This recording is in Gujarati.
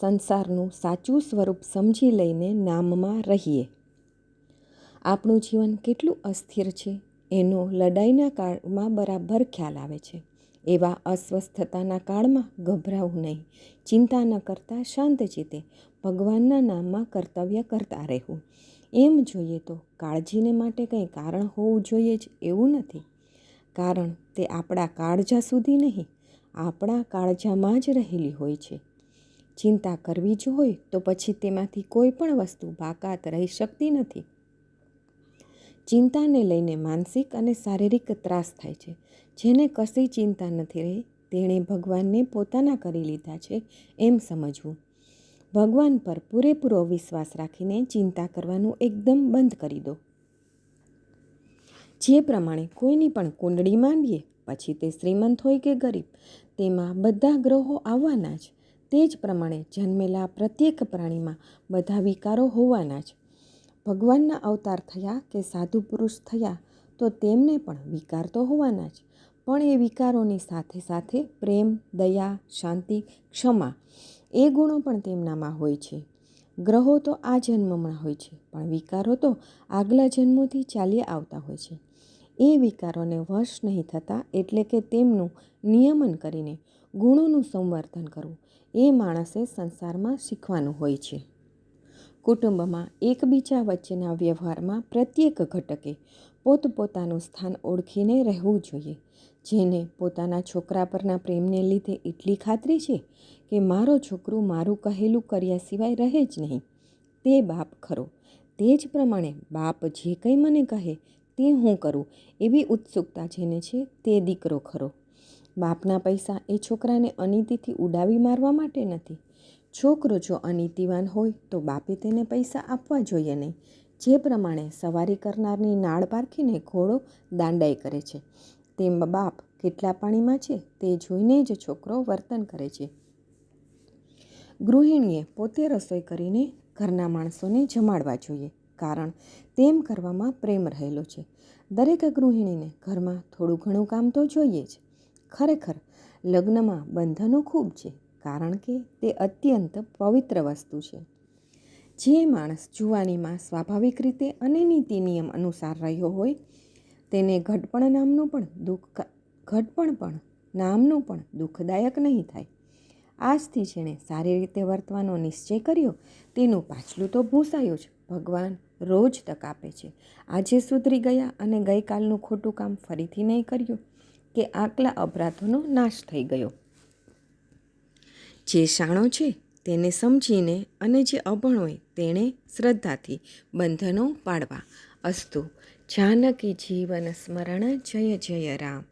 સંસારનું સાચું સ્વરૂપ સમજી લઈને નામમાં રહીએ. આપણું જીવન કેટલું અસ્થિર છે, એનો લડાઈના કાળમાં બરાબર ખ્યાલ આવે છે. એવા અસ્વસ્થતાના કાળમાં ગભરાવું નહીં. ચિંતા ન કરતાં, શાંત ચિત્તે ભગવાનના નામમાં કર્તવ્ય કરતા રહેવું. એમ જોઈએ તો કાળજીને માટે કંઈ કારણ હોવું જોઈએ જ એવું નથી. કારણ તે આપણા કાળજા સુધી નહીં, આપણા કાળજામાં જ રહેલી હોય છે. ચિંતા કરવી જ હોય તો પછી તેમાંથી કોઈ પણ વસ્તુ બાકાત રહી શકતી નથી. ચિંતાને લઈને માનસિક અને શારીરિક ત્રાસ થાય છે. જેને કશી ચિંતા નથી રહી, તેણે ભગવાનને પોતાના કરી લીધા છે એમ સમજવું. ભગવાન પર પૂરેપૂરો વિશ્વાસ રાખીને ચિંતા કરવાનું એકદમ બંધ કરી દો. જે પ્રમાણે કોઈની પણ કુંડળી માંડીએ, પછી તે શ્રીમંત હોય કે ગરીબ, તેમાં બધા ગ્રહો આવવાના જ. તે જ પ્રમાણે જન્મેલા પ્રત્યેક પ્રાણીમાં બધા વિકારો હોવાના જ. ભગવાનના અવતાર થયા કે સાધુ પુરુષ થયા તો તેમને પણ વિકાર તો હોવાના જ. પણ એ વિકારોની સાથે સાથે પ્રેમ, દયા, શાંતિ, ક્ષમા એ ગુણો પણ તેમનામાં હોય છે. ગ્રહો તો આ જન્મમાં હોય છે, પણ વિકારો તો આગલા જન્મોથી ચાલ્યા આવતા હોય છે. એ વિકારોને વશ નહીં થતા એટલે કે તેમનું નિયમન કરીને ગુણોનું સંવર્ધન કરવું. એ માણસે સંસારમાં શીખવાનું હોય છે. કુટુંબમાં એકબીજા વચ્ચેના વ્યવહારમાં પ્રત્યેક ઘટકે પોતપોતાનું સ્થાન ઓળખીને રહેવું જોઈએ. જેને પોતાના છોકરા પરના પ્રેમને લીધે એટલી ખાતરી છે કે મારો છોકરો મારું કહેલું કર્યા સિવાય રહે જ નહીં. તે બાપ ખરો. તે જ પ્રમાણે બાપ જે કંઈ મને કહે તે હું કરું? એવી ઉત્સુકતા જેને છે તે દીકરો ખરો. બાપના પૈસા એ છોકરાને અનીતિથી ઉડાવી મારવા માટે નથી. છોકરો જો અનીતિવાન હોય તો બાપે તેને પૈસા આપવા જોઈએ નહીં. જે પ્રમાણે સવારી કરનારની નાળ પારખીને ઘોડો દાંડાઈ કરે છે. તેમ બાપ કેટલા પાણીમાં છે તે જોઈને જ છોકરો વર્તન કરે છે. ગૃહિણીએ પોતે રસોઈ કરીને ઘરના માણસોને જમાડવા જોઈએ. કારણ તેમ કરવામાં પ્રેમ રહેલો છે. દરેક ગૃહિણીને ઘરમાં થોડું ઘણું કામ તો જોઈએ જ. ખરેખર, લગ્નમાં બંધનો ખૂબ છે, કારણ કે તે અત્યંત પવિત્ર વસ્તુ છે. જે માણસ જુવાનીમાં સ્વાભાવિક રીતે અને નીતિ નિયમ અનુસાર રહ્યો હોય, તેને ઘટપણ નામનું પણ દુઃખ ઘટપણ પણ નામનું પણ દુઃખદાયક નહીં થાય. આજથી જેણે સારી રીતે વર્તવાનો નિશ્ચય કર્યો, તેનું પાછલું તો ભૂસાયું જ. ભગવાન રોજ તક આપે છે. આજે સુધરી ગયા અને ગઈકાલનું ખોટું કામ ફરીથી નહીં કર્યું કે આકલા અપરાધોનો નાશ થઈ ગયો. જે શાણો છે તેને સમજીને અને જે અભણ હોય તેણે શ્રદ્ધાથી બંધનો પાડવા. અસ્તુ, જાનકી જીવન સ્મરણ, જય જય રામ.